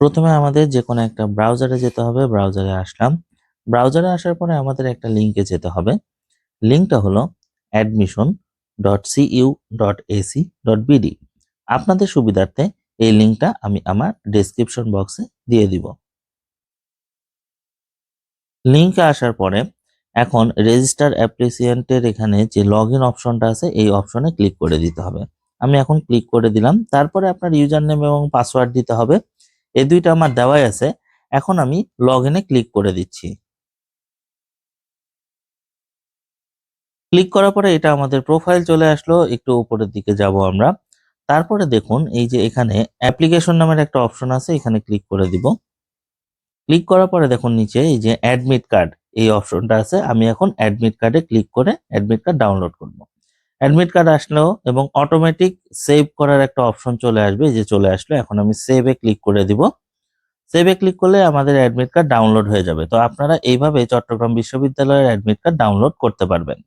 প্রথমে আমাদের যে কোনো একটা ব্রাউজারে যেতে হবে ব্রাউজারে আসলাম। ব্রাউজারে আসার পরে আমাদের একটা লিঙ্কে যেতে হবে। লিঙ্কটা হলো admission dot CU dot AC dot BD আপনাদের সুবিধার্থে এই লিঙ্কটা আমি আমার ডেসক্রিপশন বক্সে দিয়ে দিব। লিঙ্কে আসার পরে এখন রেজিস্টার অ্যাপ্লিসিয়েন্টের এখানে যে লগ ইন অপশনটা আছে, এই অপশনে ক্লিক করে দিতে হবে। আমি এখন ক্লিক করে দিলাম। তারপরে আপনার ইউজার নেম এবং পাসওয়ার্ড দিতে হবে। এই দুইটা আমার দেওয়াই আছে। এখন আমি লগ ইনে ক্লিক করে দিচ্ছি। ক্লিক করার পরে এটা আমাদের প্রোফাইল চলে আসলো, একটু উপরের দিকে যাব আমরা। তারপরে দেখুন, এই যে এখানে অ্যাপ্লিকেশন নামের একটা অপশন আছে, এখানে ক্লিক করে দিব। ক্লিক করার পরে দেখুন নিচে, এই যে অ্যাডমিট কার্ড এই অপশনটা আছে। আমি এখন অ্যাডমিট কার্ডে ক্লিক করে অ্যাডমিট কার্ড ডাউনলোড করব। অ্যাডমিট কার্ড আসলেও এবং অটোমেটিক সেভ করার একটা অপশন চলে আসবে, যে চলে আসলো, এখন আমি সেভে ক্লিক করে দিব। সেভে ক্লিক করলে আমাদের অ্যাডমিট কার্ড ডাউনলোড হয়ে যাবে। তো আপনারা এইভাবে চট্টগ্রাম বিশ্ববিদ্যালয়ের অ্যাডমিট কার্ড ডাউনলোড করতে পারবেন।